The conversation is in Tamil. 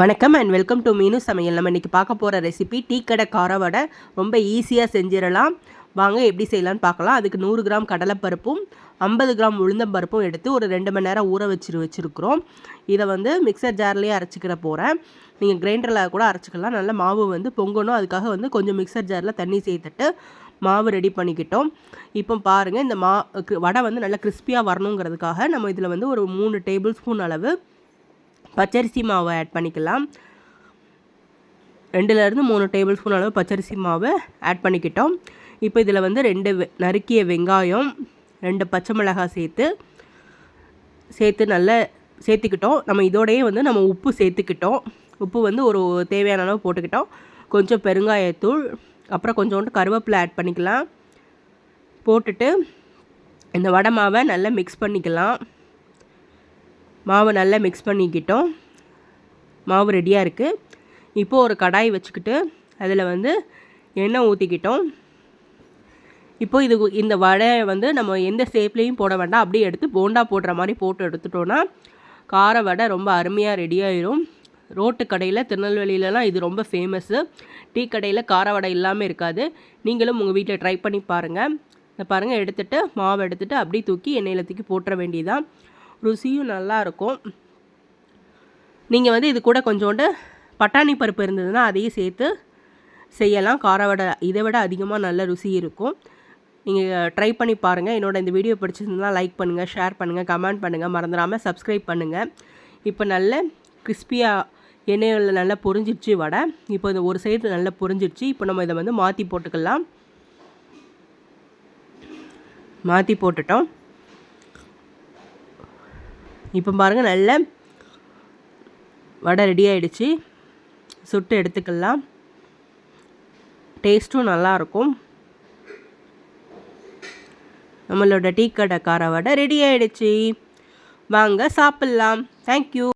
வணக்கம் அண்ட் வெல்கம் டு மீனு சமையல். நம்ம இன்றைக்கி பார்க்க போகிற ரெசிபி டீ கடை கார வடை. ரொம்ப ஈஸியாக செஞ்சிடலாம். வாங்க எப்படி செய்யலான்னு பார்க்கலாம். அதுக்கு நூறு கிராம் கடலைப்பருப்பும் ஐம்பது கிராம் உளுந்தம்பருப்பும் எடுத்து ஒரு ரெண்டு மணி நேரம் ஊற வச்சு வச்சுருக்குறோம். இதை வந்து மிக்சர் ஜார்லேயே அரைச்சிக்கிற போகிறேன் நீங்கள் கிரைண்டரில் கூட அரைச்சிக்கலாம். நல்ல மாவு வந்து பொங்கணும். அதுக்காக வந்து கொஞ்சம் மிக்சர் ஜாரில் தண்ணி சேர்த்துட்டு மாவு ரெடி பண்ணிக்கிட்டோம். இப்போ பாருங்கள் இந்த மா வடை வந்து நல்லா கிறிஸ்பியாக வரணுங்கிறதுக்காக நம்ம இதில் வந்து ஒரு மூணு டேபிள் ஸ்பூன் அளவு பச்சரிசி மாவை ஆட் பண்ணிக்கலாம். ரெண்டுலேருந்து மூணு டேபிள் ஸ்பூன் அளவு பச்சரிசி மாவை ஆட் பண்ணிக்கிட்டோம். இப்போ இதில் வந்து ரெண்டு நறுக்கிய வெங்காயம் ரெண்டு பச்சை மிளகாய் சேர்த்து சேர்த்து நல்லா சேர்த்துக்கிட்டோம். நம்ம இதோடையே வந்து நம்ம உப்பு சேர்த்துக்கிட்டோம். உப்பு வந்து ஒரு தேவையான அளவு போட்டுக்கிட்டோம். கொஞ்சம் பெருங்காயத்தூள் அப்புறம் கொஞ்சோண்டு கருவேப்பிலை ஆட் பண்ணிக்கலாம். போட்டுட்டு இந்த வடை மாவை நல்லா மிக்ஸ் பண்ணிக்கலாம். மாவை நல்லா மிக்ஸ் பண்ணிக்கிட்டோம். மாவு ரெடியாக இருக்குது இப்போது ஒரு கடாய் வச்சுக்கிட்டு அதில் வந்து எண்ணெய் ஊற்றிக்கிட்டோம் இப்போது இது இந்த வடையை வந்து நம்ம எந்த ஷேப்லேயும் போட வேண்டாம். அப்படியே எடுத்து போண்டா போடுற மாதிரி போட்டு எடுத்துட்டோன்னா கார வடை ரொம்ப அருமையாக ரெடி ஆயிரும். ரோட்டு கடையில் திருநெல்வேலியிலலாம் இது ரொம்ப ஃபேமஸ்ஸு டீ கடையில் கார வடை இல்லாமல் இருக்காது. நீங்களும் உங்கள் வீட்டில் ட்ரை பண்ணி பாருங்கள் இந்த பாருங்கள் எடுத்துகிட்டு மாவு எடுத்துகிட்டு அப்படியே தூக்கி எண்ணெயில் தூக்கி போட்டுற வேண்டியதான் ருசியும் நல்லாயிருக்கும் நீங்கள் வந்து இது கூட கொஞ்சோண்டு பட்டாணி பருப்பு இருந்ததுன்னா அதையும் சேர்த்து செய்யலாம். காரை விட இதை விட அதிகமாக நல்ல ருசி இருக்கும். நீங்கள் ட்ரை பண்ணி பாருங்கள் என்னோட இந்த வீடியோ பிடிச்சிருந்தா லைக் பண்ணுங்கள் ஷேர் பண்ணுங்கள் கமெண்ட் பண்ணுங்கள் மறந்துடாமல் சப்ஸ்கிரைப் பண்ணுங்கள் இப்போ நல்ல கிறிஸ்பியாக எண்ணெயில் நல்லா பொரிஞ்சிடுச்சு வடை. இப்போ இந்த ஒரு சைடு நல்லா பொரிஞ்சிடுச்சு. இப்போ நம்ம இதை வந்து மாற்றி போட்டுக்கலாம். மாற்றி போட்டுட்டோம். இப்போ பாருங்கள் நல்ல வடை ரெடி ஆகிடுச்சு சுட்டு எடுத்துக்கலாம். டேஸ்ட்டும் நல்லாயிருக்கும். நம்மளோட டீ கடைக்கார கார வடை ரெடி ஆகிடுச்சு வாங்க சாப்பிட்லாம். தேங்க்யூ